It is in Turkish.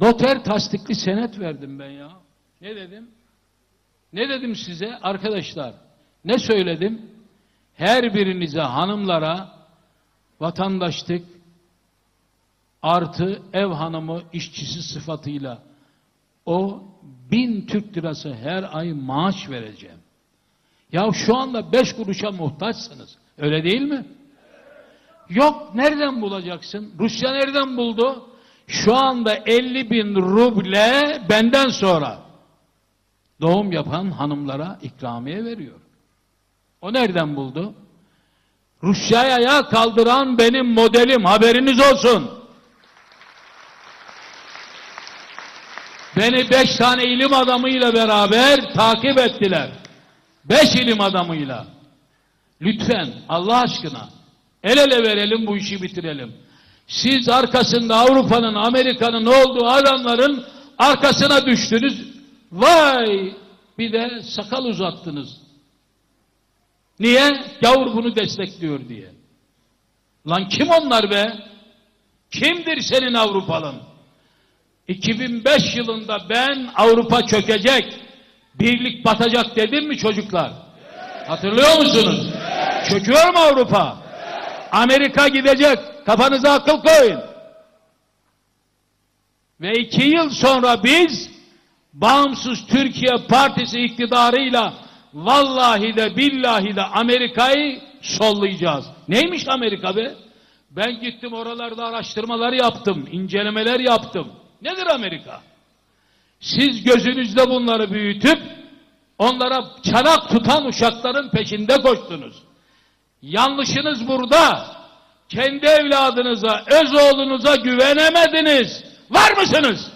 Noter tasdikli senet verdim ben ya. Ne dedim? Ne dedim size? Arkadaşlar ne söyledim? Her birinize hanımlara vatandaşlık artı ev hanımı işçisi sıfatıyla o bin Türk lirası her ay maaş vereceğim. Ya şu anda beş kuruşa muhtaçsınız. Öyle değil mi? Yok nereden bulacaksın? Rusya nereden buldu? Şu anda 50 bin ruble benden sonra doğum yapan hanımlara ikramiye veriyor. O nereden buldu? Rusya'ya kaldıran benim modelim haberiniz olsun. Beni beş tane ilim adamıyla beraber takip ettiler. Beş ilim adamıyla. Lütfen Allah aşkına el ele verelim bu işi bitirelim. Siz arkasında Avrupa'nın, Amerika'nın olduğu adamların arkasına düştünüz. Vay! Bir de sakal uzattınız. Niye? Gavur bunu destekliyor diye. Lan kim onlar be? Kimdir senin Avrupalın? 2005 yılında ben Avrupa çökecek, birlik batacak dedim mi çocuklar? Hatırlıyor musunuz? Çöküyor mu Avrupa? Amerika gidecek. Kafanıza akıl koyun. Ve iki yıl sonra biz Bağımsız Türkiye Partisi iktidarıyla vallahi de billahi de Amerika'yı sollayacağız. Neymiş Amerika be? Ben gittim oralarda araştırmalar yaptım, incelemeler yaptım. Nedir Amerika? Siz gözünüzde bunları büyütüp onlara çanak tutan uşakların peşinde koştunuz. Yanlışınız burada. Kendi evladınıza, öz oğlunuza güvenemediniz. Var mısınız?